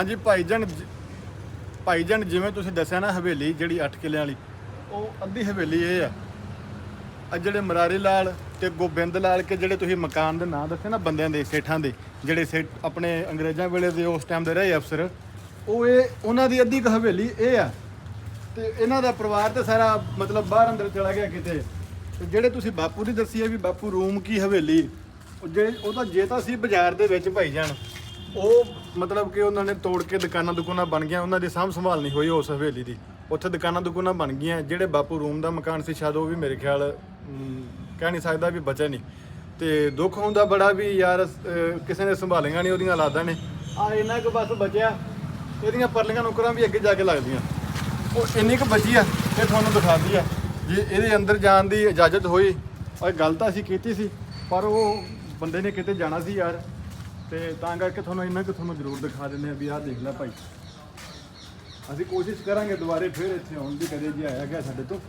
ਹਾਂਜੀ, ਭਾਈਜਨ ਜ- ਭਾਈਜਨ ਜਿਵੇਂ ਤੁਸੀਂ ਦੱਸਿਆ ਨਾ ਹਵੇਲੀ, ਜਿਹੜੀ 8 ਕਿੱਲਿਆਂ ਵਾਲੀ, ਉਹ ਅੱਧੀ ਹਵੇਲੀ ਇਹ ਆ। ਆ ਜਿਹੜੇ ਮਰਾਰੀ ਲਾਲ ਤੇ ਗੋਬਿੰਦ ਲਾਲ ਕੇ ਜਿਹੜੇ ਤੁਸੀਂ ਮਕਾਨ ਦੇ ਨਾਂ ਦੱਸੇ ਨਾ ਬੰਦਿਆਂ ਦੇ, ਸੇਠਾਂ ਦੇ, ਜਿਹੜੇ ਸੇਠ ਆਪਣੇ ਅੰਗਰੇਜ਼ਾਂ ਵੇਲੇ ਦੇ ਉਸ ਟਾਈਮ ਦੇ ਰਹੇ ਅਫਸਰ, ਉਹ ਇਹ, ਉਹਨਾਂ ਦੀ ਅੱਧੀ ਕੁ ਹਵੇਲੀ ਇਹ ਆ। ਤੇ ਇਹਨਾਂ ਦਾ ਪਰਿਵਾਰ ਤੇ ਸਾਰਾ ਮਤਲਬ ਬਾਹਰ ਅੰਦਰ ਚਲਾ ਗਿਆ ਕਿਤੇ। ਤੇ ਜਿਹੜੇ ਤੁਸੀਂ ਬਾਪੂ ਦੀ ਦੱਸੀ ਹੈ ਵੀ ਬਾਪੂ ਰੂਮ ਕੀ ਹਵੇਲੀ, ਉਹ ਜੇ ਉਹ ਤਾਂ ਜੇ ਤਾਂ ਸੀ ਬਾਜ਼ਾਰ ਦੇ ਵਿੱਚ ਭਾਈ ਜਾਨ ਉਹ ਮਤਲਬ ਕਿ ਉਹਨਾਂ ਨੇ ਤੋੜ ਕੇ ਦੁਕਾਨਾਂ ਦੁਕਾਨਾਂ ਬਣ ਗਈਆਂ, ਉਹਨਾਂ ਦੀ ਸਾਂਭ ਸੰਭਾਲ ਨਹੀਂ ਹੋਈ ਉਸ ਹਵੇਲੀ ਦੀ। ਉੱਥੇ ਦੁਕਾਨਾਂ ਦੁਕਾਨਾਂ ਬਣ ਗਈਆਂ, ਜਿਹੜੇ ਬਾਪੂ ਰੂਮ ਦਾ ਮਕਾਨ ਸੀ ਸ਼ਾਇਦ ਉਹ ਵੀ ਮੇਰੇ ਖਿਆਲ ਕਹਿ ਨਹੀਂ ਸਕਦਾ ਵੀ ਬਚਿਆ ਨਹੀਂ। ਤੇ ਦੁੱਖ ਹੁੰਦਾ ਬੜਾ ਵੀ ਯਾਰ ਕਿਸੇ ਨੇ ਸੰਭਾਲੀਆਂ ਨਹੀਂ, ਉਹਦੀਆਂ ਔਲਾਦਾਂ ਨੇ। ਆ ਇੰਨਾ ਕੁ ਬਸ ਬਚਿਆ, ਇਹਦੀਆਂ ਪਰਲੀਆਂ ਨੌਕਰਾਂ ਵੀ ਅੱਗੇ ਜਾ ਕੇ ਲੱਗਦੀਆਂ। ਉਹ ਇੰਨੀ ਕੁ ਬਚੀ ਆ ਤੇ ਤੁਹਾਨੂੰ ਦਿਖਾਉਂਦੀ ਆ, ਜੇ ਇਹਦੇ ਅੰਦਰ ਜਾਣ ਦੀ ਇਜਾਜ਼ਤ ਹੋਈ ਔਰ ਗੱਲ ਤਾਂ ਅਸੀਂ ਕੀਤੀ ਸੀ, ਪਰ ਉਹ ਬੰਦੇ ਨੇ ਕਿਤੇ ਜਾਣਾ ਸੀ ਯਾਰ। ਤੇ ਤਾਂ ਕਰਕੇ ਤੁਹਾਨੂੰ ਇੰਨਾ ਕਿ ਤੁਹਾਨੂੰ ਜ਼ਰੂਰ ਦਿਖਾ ਦਿੰਦੇ ਆ ਵੀ ਆਹ ਦੇਖ ਲੈ ਭਾਈ। ਅਸੀਂ ਕੋਸ਼ਿਸ਼ ਕਰਾਂਗੇ ਦੁਬਾਰੇ ਫਿਰ ਇੱਥੇ ਆਉਣ ਦੀ, ਕਦੇ ਜੇ ਆਇਆ ਗਿਆ ਸਾਡੇ ਤੋਂ।